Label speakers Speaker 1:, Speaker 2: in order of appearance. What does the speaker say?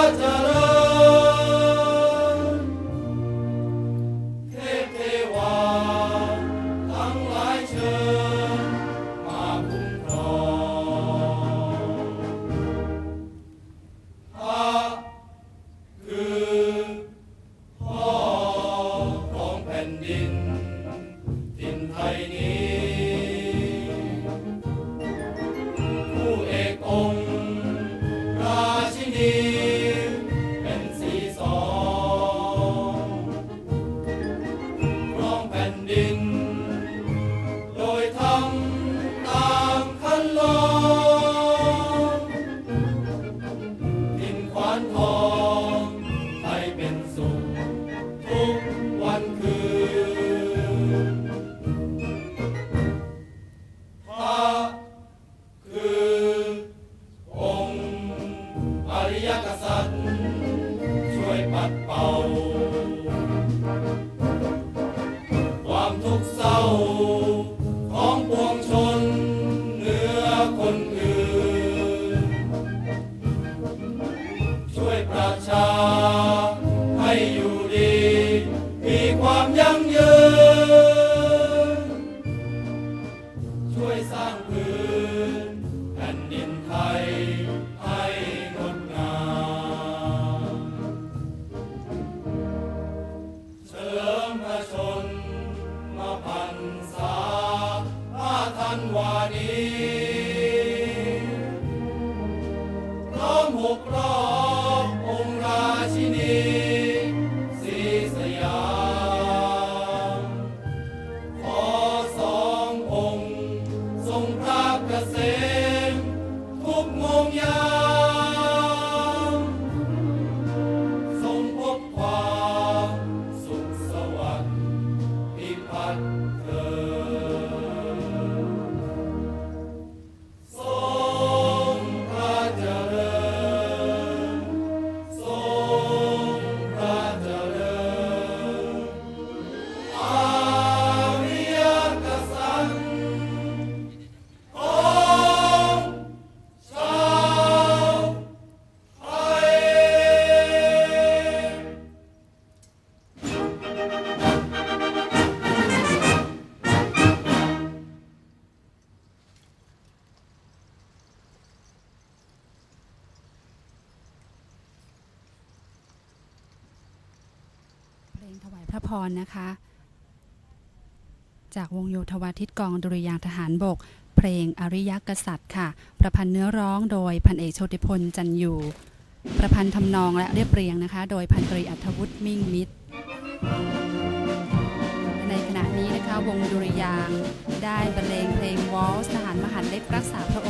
Speaker 1: Atara านทองให้เป็นสุขทุกวันคืนพระคือองค์อริยกษัตริย์ ช่วยปัดเป่า ความทุกข์เศร้าของปวงชนเหนือคนอื่น ถวา
Speaker 2: ยพระพรนะคะ จากวงโยธวาทิตกองดุริยางทหารบก เพลงอริยกษัตริย์ค่ะ ประพันธ์เนื้อร้องโดยพันเอกโชติพลจันอยู่ ประพันธ์ทำนองและเรียบเรียงนะคะ โดยพันตรีอัธวุฒิมิ่งมิตร ในขณะนี้นะคะวงดุริยางได้บรรเลงเพลงวอลส์ทหารมหาดเล็กรักษาพระองค์